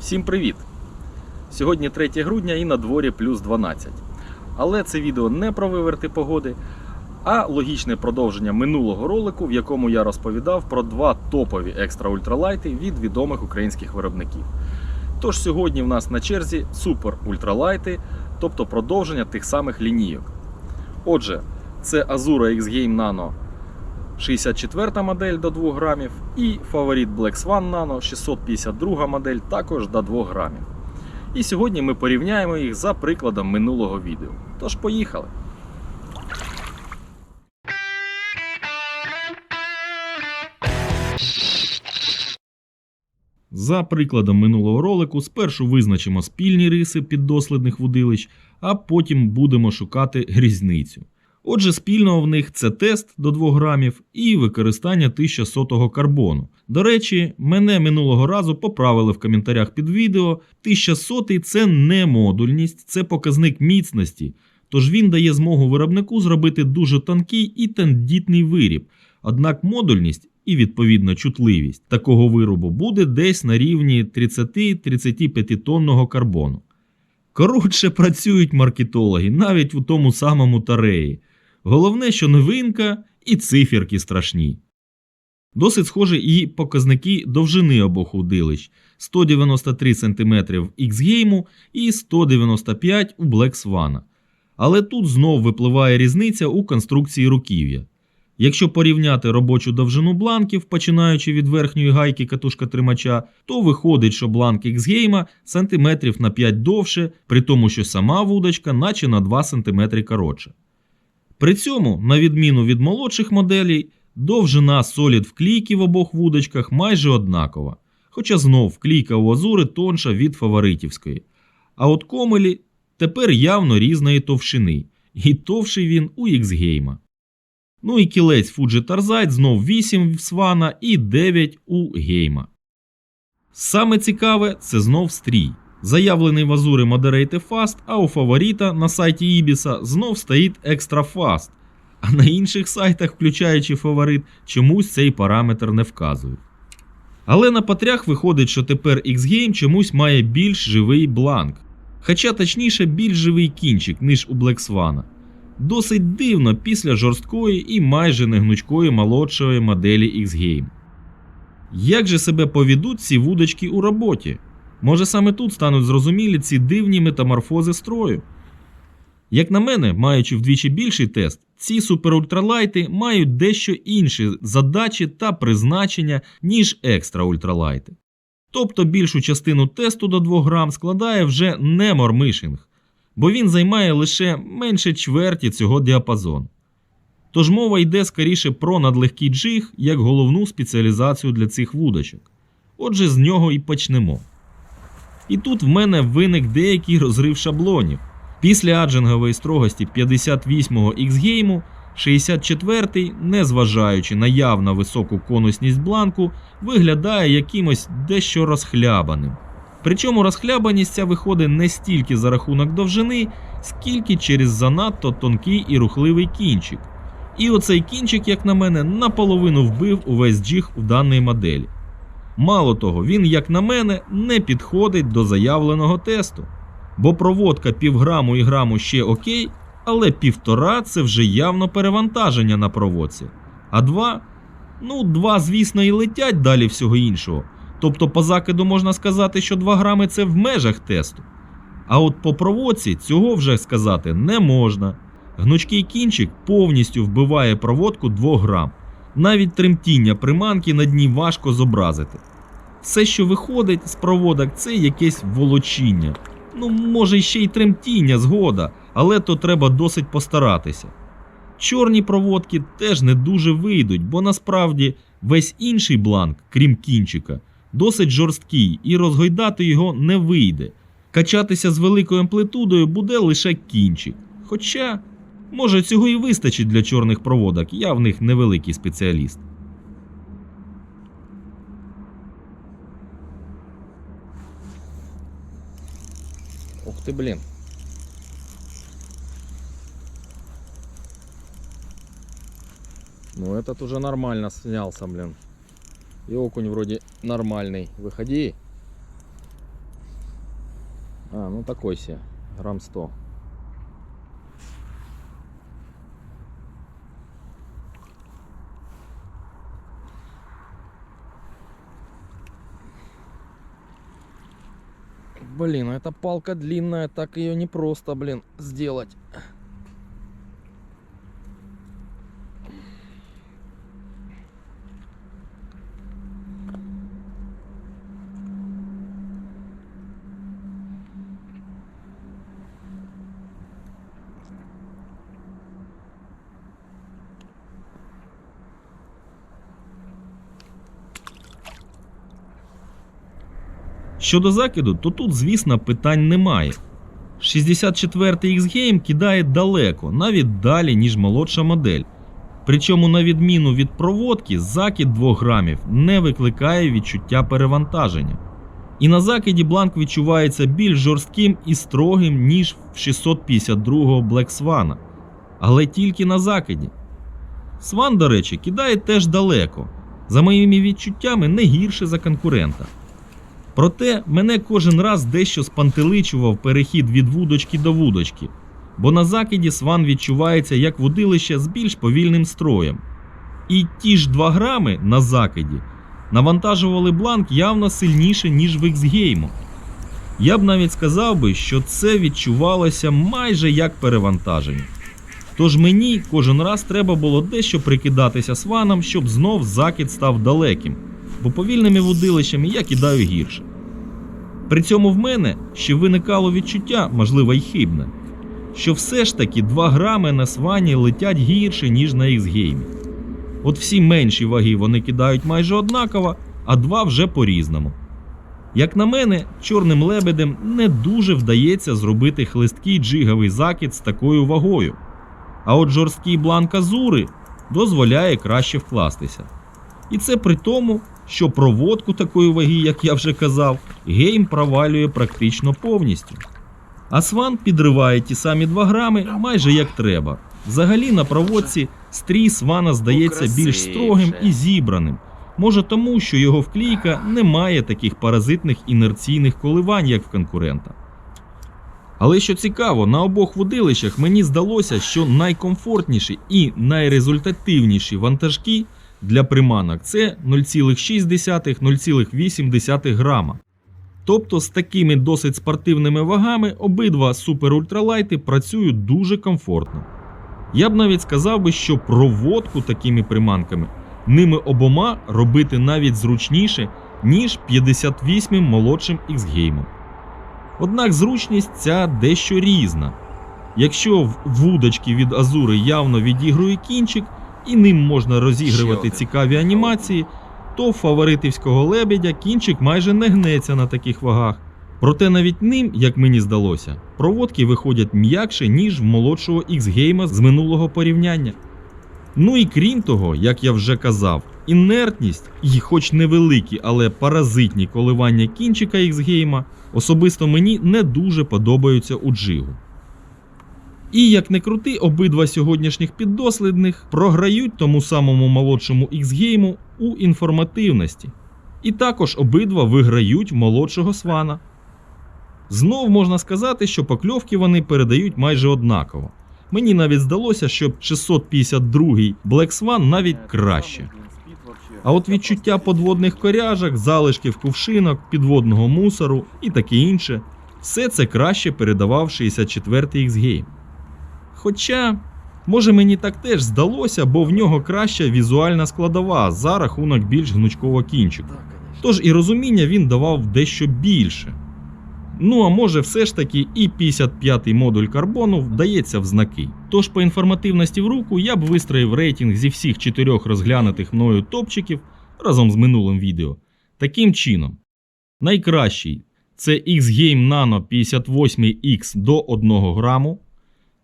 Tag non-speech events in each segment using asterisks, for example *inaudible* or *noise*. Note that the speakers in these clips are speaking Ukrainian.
Всім привіт! Сьогодні 3 грудня і на дворі плюс 12. Але це відео не про виверти погоди, а логічне продовження минулого ролику, в якому я розповідав про два топові екстра ультралайти від відомих українських виробників. Тож сьогодні в нас на черзі супер ультралайти, тобто продовження тих самих лінійок. Отже, це Azura X Game Nano 64 модель до 2 грамів і фаворит Black Swan Nano 652 модель також до 2 грамів. І сьогодні ми порівняємо їх за прикладом минулого відео. Тож поїхали! За прикладом минулого ролику спершу визначимо спільні риси піддослідних вудилищ, а потім будемо шукати різницю. Отже, спільного в них це тест до 2 грамів і використання 1100 карбону. До речі, мене минулого разу поправили в коментарях під відео. 1100 це не модульність, це показник міцності. Тож він дає змогу виробнику зробити дуже тонкий і тендітний виріб. Однак модульність і відповідно чутливість такого виробу буде десь на рівні 30-35 тонного карбону. Коротше, працюють маркетологи навіть у тому самому тареї. Головне, що новинка і циферки страшні. Досить схожі і показники довжини обох удилищ 193 см в X-Game і 195 у Black Swan. Але тут знов випливає різниця у конструкції руків'я. Якщо порівняти робочу довжину бланків, починаючи від верхньої гайки катушка тримача, то виходить, що бланк X-Game сантиметрів на 5 довше, при тому, що сама вудочка наче на 2 см коротша. При цьому, на відміну від молодших моделей, довжина солід вклійки в обох вудочках майже однакова, хоча знов вклійка у азури тонша від фаворитівської. А от комелі тепер явно різної товщини, і товший він у X-Game. Ну і кілець Fuji Tarzite знов 8 в свана і 9 у гейма. Саме цікаве це знов стрій. Заявлений в Азури Moderate Fast, а у фаворита на сайті Ібіса знов стоїть Extra Fast, а на інших сайтах, включаючи фаворит, чомусь цей параметр не вказують. Але на патрях виходить, що тепер X-Game чомусь має більш живий бланк, хоча точніше більш живий кінчик, ніж у Black Swan. Досить дивно після жорсткої і майже негнучкої молодшої моделі X-Game. Як же себе поведуть ці вудочки у роботі? Може саме тут стануть зрозумілі ці дивні метаморфози строю? Як на мене, маючи вдвічі більший тест, ці суперультралайти мають дещо інші задачі та призначення, ніж екстра ультралайти. Тобто більшу частину тесту до 2 грам складає вже не мормишинг, бо він займає лише менше чверті цього діапазону. Тож мова йде скоріше про надлегкий джиг як головну спеціалізацію для цих вудочок. Отже, з нього і почнемо. І тут в мене виник деякий розрив шаблонів. Після аджингової строгості 58-го X-гейму 64-й, незважаючи на явно високу конусність бланку, виглядає якимось дещо розхлябаним. Причому розхлябаність ця виходить не стільки за рахунок довжини, скільки через занадто тонкий і рухливий кінчик. І оцей кінчик, як на мене, наполовину вбив увесь джиг у даній моделі. Мало того, він, як на мене, не підходить до заявленого тесту. Бо проводка півграму і граму ще окей, але півтора це вже явно перевантаження на проводці. А два, ну, два, звісно, і летять далі всього іншого. Тобто по закиду можна сказати, що 2 грами це в межах тесту. А от по проводці цього вже сказати не можна. Гнучкий кінчик повністю вбиває проводку 2 грам. Навіть тремтіння приманки на дні важко зобразити. Все, що виходить з проводок, це якесь волочіння. Ну, може, ще й тремтіння згода, але то треба досить постаратися. Чорні проводки теж не дуже вийдуть, бо насправді весь інший бланк, крім кінчика, досить жорсткий і розгойдати його не вийде. Качатися з великою амплитудою буде лише кінчик. Хоча, може, цього і вистачить для чорних проводок, я в них невеликий спеціаліст. Ух ты, блин. Ну этот уже нормально снялся, блин. И окунь вроде нормальный. Выходи. А, ну такой себе, грамм 100. Блин, ну эта палка длинная, так ее непросто, блин, сделать. Щодо закиду, то тут, звісно, питань немає. 64-й X-Game кидає далеко, навіть далі, ніж молодша модель. Причому, на відміну від проводки, закид 2 грамів не викликає відчуття перевантаження. І на закиді бланк відчувається більш жорстким і строгим, ніж в 652-го Black Swan. Але тільки на закиді. Сван, до речі, кидає теж далеко. За моїми відчуттями, не гірше за конкурента. Проте мене кожен раз дещо спантеличував перехід від вудочки до вудочки, бо на закиді сван відчувається як вудилище з більш повільним строєм. І ті ж 2 грами на закиді навантажували бланк явно сильніше, ніж в X-Game. Я б навіть сказав би, що це відчувалося майже як перевантаження. Тож мені кожен раз треба було дещо прикидатися сваном, щоб знов закид став далеким, бо повільними вудилищами я кидаю гірше. При цьому в мене ще виникало відчуття, можливо й хибне, що все ж таки 2 грами на свані летять гірше, ніж на X-Game. От всі менші ваги вони кидають майже однаково, а 2 вже по-різному. Як на мене, чорним лебедем не дуже вдається зробити хлисткий джиговий закид з такою вагою. А от жорсткий бланк Азури дозволяє краще вкластися. І це при тому, що проводку такої ваги, як я вже казав, гейм провалює практично повністю. А сван підриває ті самі 2 грами майже як треба. Взагалі на проводці стрій свана здається більш строгим і зібраним. Може тому, що його вклійка не має таких паразитних інерційних коливань, як в конкурента. Але що цікаво, на обох водилищах мені здалося, що найкомфортніші і найрезультативніші вантажки для приманок це 0,6-0,8 грама. Тобто з такими досить спортивними вагами обидва супер-ультралайти працюють дуже комфортно. Я б навіть сказав би, що проводку такими приманками ними обома робити навіть зручніше, ніж 58 молодшим X-геймом. Однак зручність ця дещо різна. Якщо в вудочки від Азури явно відігрує кінчик і ним можна розігрувати цікаві анімації, то в фаворитівського лебедя кінчик майже не гнеться на таких вагах. Проте навіть ним, як мені здалося, проводки виходять м'якше, ніж в молодшого X-гейма з минулого порівняння. Ну і крім того, як я вже казав, інертність і хоч невеликі, але паразитні коливання кінчика X-гейма особисто мені не дуже подобаються у джигу. І як не крути, обидва сьогоднішніх піддослідних програють тому самому молодшому X-гейму у інформативності. І також обидва виграють молодшого свана. Знов можна сказати, що покльовки вони передають майже однаково. Мені навіть здалося, що 652-й Black Swan навіть краще. А от відчуття подводних коряжок, залишків кувшинок, підводного мусору і таке інше, все це краще передавав 64-й X-Game. Хоча, може мені так теж здалося, бо в нього краща візуальна складова за рахунок більш гнучкового кінчику. Тож і розуміння він давав дещо більше. Ну а може, все ж таки і 55-й модуль карбону вдається в знаки. Тож по інформативності в руку я б вистроїв рейтинг зі всіх чотирьох розглянутих мною топчиків разом з минулим відео. Таким чином, найкращий це X-Game Nano 58X до 1 граму.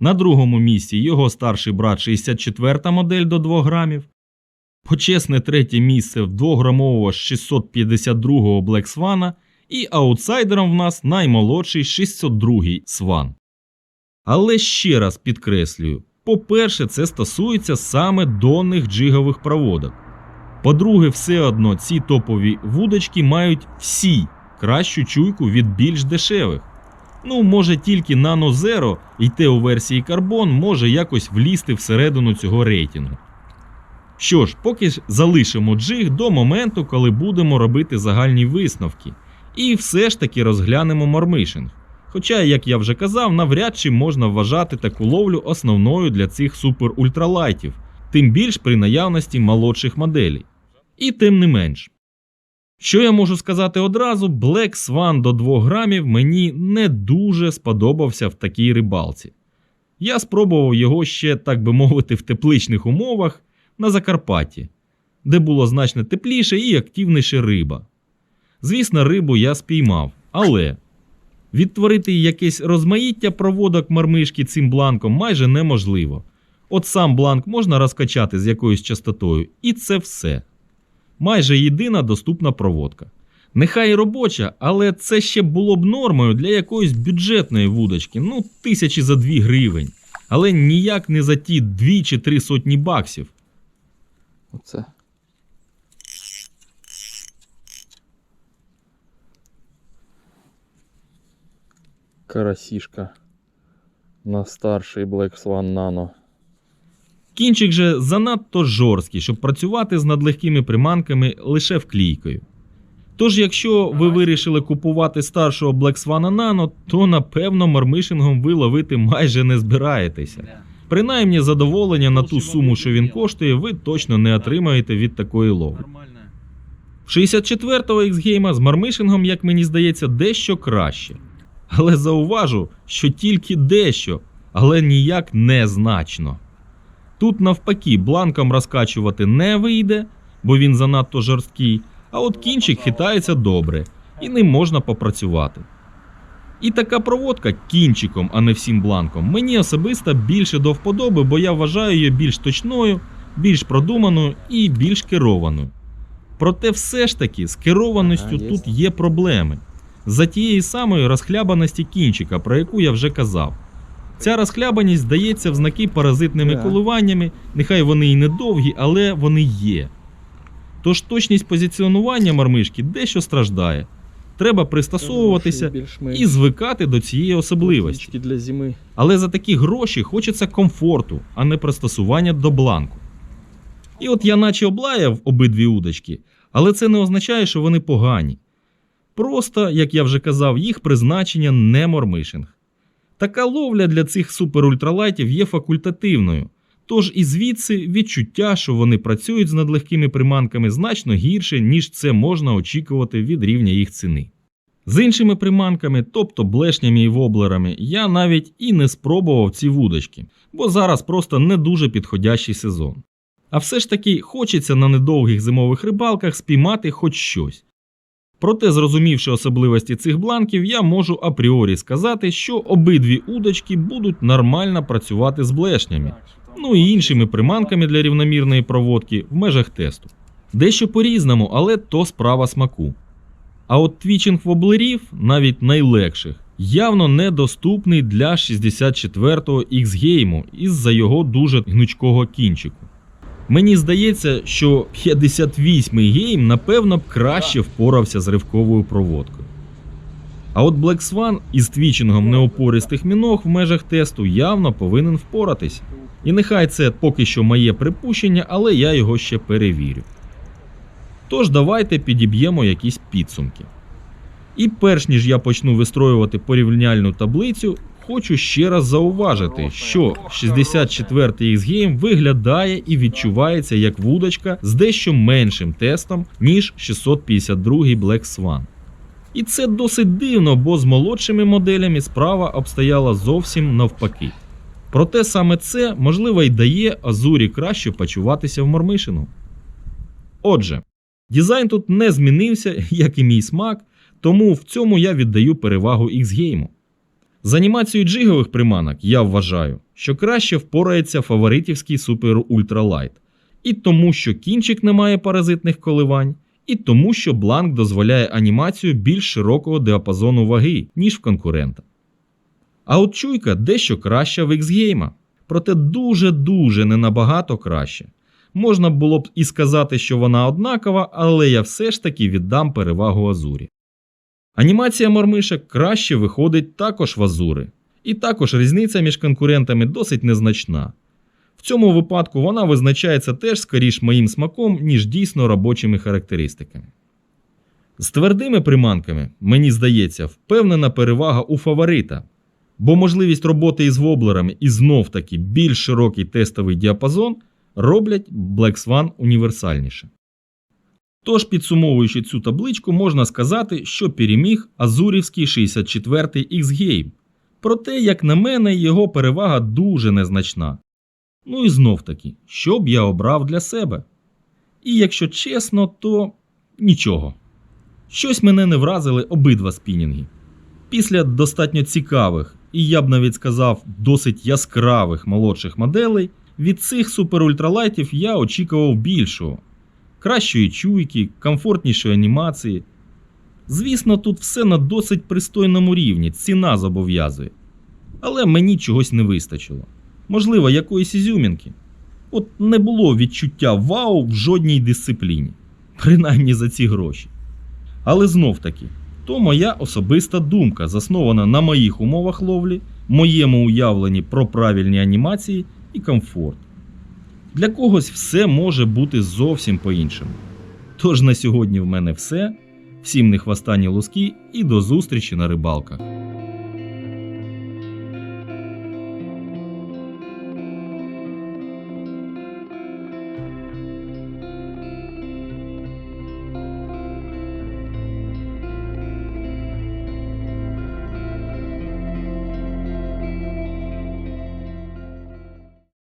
На другому місці його старший брат 64 та модель до 2 грамів. Почесне третє місце в 2-грамового 652-го Black Swan. І аутсайдером в нас наймолодший 602-й Сван. Але ще раз підкреслюю: по-перше, це стосується саме донних джигових проводок. По-друге, все одно ці топові вудочки мають всі кращу чуйку від більш дешевих. Ну, може тільки Nano Zero і те у версії Carbon може якось влізти всередину цього рейтингу. Що ж, поки ж залишимо джиг до моменту, коли будемо робити загальні висновки. І все ж таки розглянемо мормишинг. Хоча, як я вже казав, навряд чи можна вважати таку ловлю основною для цих супер-ультралайтів, тим більш при наявності молодших моделей. І тим не менш. Що я можу сказати одразу, Black Swan до 2 грамів мені не дуже сподобався в такій рибалці. Я спробував його ще, так би мовити, в тепличних умовах на Закарпатті, де було значно тепліше і активніше риба. Звісно, рибу я спіймав, але відтворити якесь розмаїття проводок мармишки цим бланком майже неможливо. От сам бланк можна розкачати з якоюсь частотою, і це все. Майже єдина доступна проводка. Нехай і робоча, але це ще було б нормою для якоїсь бюджетної вудочки, ну, тисячі за 2 гривень. Але ніяк не за ті 2 чи 3 сотні баксів. Оце. Карасішка на старший Black Swan Nano. Кінчик же занадто жорсткий, щоб працювати з надлегкими приманками лише вклійкою. Тож, якщо ви вирішили купувати старшого Black Swan Nano, то напевно мармишингом ви ловити майже не збираєтеся. Принаймні задоволення на ту суму, що він коштує, ви точно не отримаєте від такої ловлі. В 64-го X-Game з мармишингом, як мені здається, дещо краще. Але зауважу, що тільки дещо, але ніяк незначно. Тут навпаки бланком розкачувати не вийде, бо він занадто жорсткий, а от кінчик хитається добре і ним можна попрацювати. І така проводка кінчиком, а не всім бланком, мені особисто більше до вподоби, бо я вважаю її більш точною, більш продуманою і більш керованою. Проте все ж таки з керованістю тут є проблеми. За тієї самої розхлябаності кінчика, про яку я вже казав. Ця розхлябаність здається в знаки паразитними коливаннями, нехай вони і недовгі, але вони є. Тож точність позиціонування мармишки дещо страждає. Треба пристосовуватися і звикати до цієї особливості. Але за такі гроші хочеться комфорту, а не пристосування до бланку. І от я наче облаяв обидві удочки, але це не означає, що вони погані. Просто, як я вже казав, їх призначення не мормишинг. Така ловля для цих суперультралайтів є факультативною, тож і звідси відчуття, що вони працюють з надлегкими приманками значно гірше, ніж це можна очікувати від рівня їх ціни. З іншими приманками, тобто блешнями і воблерами, я навіть і не спробував ці вудочки, бо зараз просто не дуже підходящий сезон. А все ж таки хочеться на недовгих зимових рибалках спіймати хоч щось. Проте, зрозумівши особливості цих бланків, я можу апріорі сказати, що обидві удочки будуть нормально працювати з блешнями, ну і іншими приманками для рівномірної проводки в межах тесту. Дещо по-різному, але то справа смаку. А от твічинг воблерів, навіть найлегших, явно недоступний для 64-го X-гейму із-за його дуже гнучкого кінчику. Мені здається, що 58-й гейм напевно б краще впорався з ривковою проводкою. А от Black Swan із твічингом неопористих міног в межах тесту явно повинен впоратись. І нехай це поки що моє припущення, але я його ще перевірю. Тож давайте підіб'ємо якісь підсумки. І перш ніж я почну вистроювати порівняльну таблицю, хочу ще раз зауважити, що 64-й X-Game виглядає і відчувається як вудочка з дещо меншим тестом, ніж 652-й Black Swan. І це досить дивно, бо з молодшими моделями справа обстояла зовсім навпаки. Проте саме це, можливо, й дає Азурі краще почуватися в мормишину. Отже, дизайн тут не змінився, *laughs* як і мій смак, тому в цьому я віддаю перевагу X-Game. З анімацією джигових приманок я вважаю, що краще впорається фаворитівський Ultra Light. І тому, що кінчик не має паразитних коливань, і тому, що бланк дозволяє анімацію більш широкого діапазону ваги, ніж в конкурента. А от чуйка дещо краща в X-Game, проте дуже-дуже не набагато краще. Можна було б і сказати, що вона однакова, але я все ж таки віддам перевагу Азурі. Анімація мормишок краще виходить також в Азури. І також різниця між конкурентами досить незначна. В цьому випадку вона визначається теж скоріш моїм смаком, ніж дійсно робочими характеристиками. З твердими приманками, мені здається, впевнена перевага у фаворита, бо можливість роботи із воблерами і знов таки більш широкий тестовий діапазон роблять Black Swan універсальніше. Тож, підсумовуючи цю табличку, можна сказати, що переміг Азурівський 64-й X-Game. Проте, як на мене, його перевага дуже незначна. Ну і знов таки, що б я обрав для себе? І якщо чесно, то нічого. Щось мене не вразили обидва спінінги. Після достатньо цікавих і я б навіть сказав досить яскравих молодших моделей, від цих суперультралайтів я очікував більшого. Кращої чуйки, комфортнішої анімації. Звісно, тут все на досить пристойному рівні, ціна зобов'язує. Але мені чогось не вистачило. Можливо, якоїсь ізюмінки. От не було відчуття вау в жодній дисципліні, принаймні за ці гроші. Але знов таки, то моя особиста думка, заснована на моїх умовах ловлі, моєму уявленні про правильні анімації і комфорт. Для когось все може бути зовсім по-іншому. Тож на сьогодні в мене все. Всім не хвастані луски і до зустрічі на рибалках.